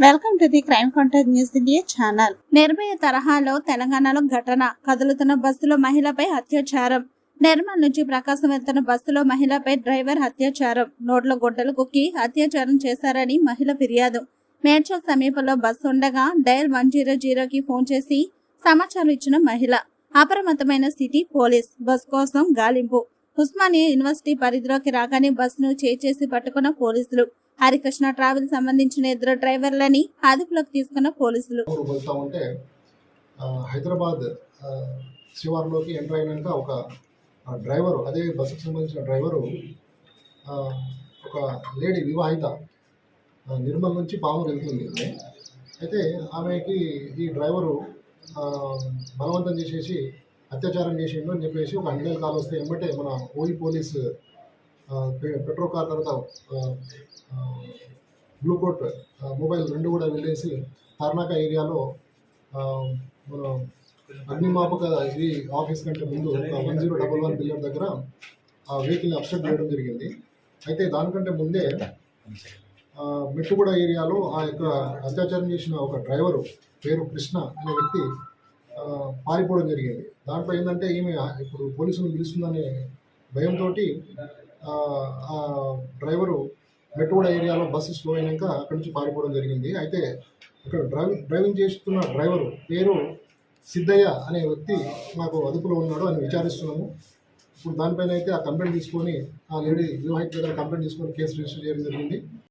Welcome to the crime contact news India channel. Nirbhaya తరహాలో తెలంగాణలో ఘటన. కదులుతున్న బస్సులో మహిళపై అత్యాచారం. నిర్మల్ నుంచి ప్రకాశం వెళ్తున్న బస్సులో మహిళపై డ్రైవర్ అత్యాచారం. నోట్ల గుడ్డలు కుక్కి అత్యాచారం చేశారని మహిళ ఫిర్యాదు. మేడ్చల్ సమీపంలో బస్సు ఉండగా డయల్ వన్ జీరో జీరోకి ఫోన్ చేసి సమాచారం ఇచ్చిన మహిళ. అప్రమత్తమైన సిటీ పోలీస్. బస్ కోసం గాలింపు. ఉస్మానియా యూనివర్సిటీ పరిధిలోకి రాగానే బస్సును చేసి పట్టుకున్న పోలీసులు. హరికృష్ణ ట్రావెల్ సంబంధించిన ఇద్దరు డ్రైవర్లని అదుపులోకి తీసుకున్న పోలీసులు. ఉంటే హైదరాబాద్ శివార్లోకి ఎంటర్ అయినాక ఒక డ్రైవరు అదే బస్సుకు సంబంధించిన డ్రైవరు ఒక లేడీ వివాహిత నిర్మల్ నుంచి పాము వెళ్తుంది. అయితే ఆమెకి ఈ డ్రైవరు బలవంతం చేసేసి అత్యాచారం చేసిండు అని చెప్పేసి ఒక హండ్రెడ్ కాల్ వస్తే ఏమంటే మన ఓయి పోలీస్ పెట్రో పె- పెట్రోల్ కార్ తర్వాత బ్లూకోట్ మొబైల్ రెండు కూడా వెళ్ళేసి తార్నాక ఏరియాలో మన అగ్నిమాపక ఇది ఆఫీస్ కంటే ముందు వన్ జీరో డబల్ వన్ బిల్లర్ దగ్గర ఆ వెహికల్ని అప్సెట్ చేయడం జరిగింది. అయితే దానికంటే ముందే మెట్టుగూడ ఏరియాలో ఆ యొక్క అత్యాచారం చేసిన ఒక డ్రైవరు పేరు కృష్ణ అనే వ్యక్తి పారిపోవడం జరిగింది. దాంట్లో ఏంటంటే ఈమె ఇప్పుడు పోలీసులు పిలుస్తుందనే భయంతో ఆ డ్రైవరు మెట్టుగూడ ఏరియాలో బస్సు స్లో అయినాక అక్కడి నుంచి పారిపోవడం జరిగింది. అయితే ఇక్కడ డ్రైవింగ్ డ్రైవింగ్ చేస్తున్న డ్రైవరు పేరు సిద్ధయ్య అనే వ్యక్తి మాకు అదుపులో ఉన్నాడు అని విచారిస్తున్నాము. ఇప్పుడు దానిపైన అయితే ఆ కంప్లైంట్ తీసుకొని ఆ లేడీ వివాహిత దగ్గర కంప్లైంట్ తీసుకొని కేసు రిజిస్టర్ చేయడం జరిగింది.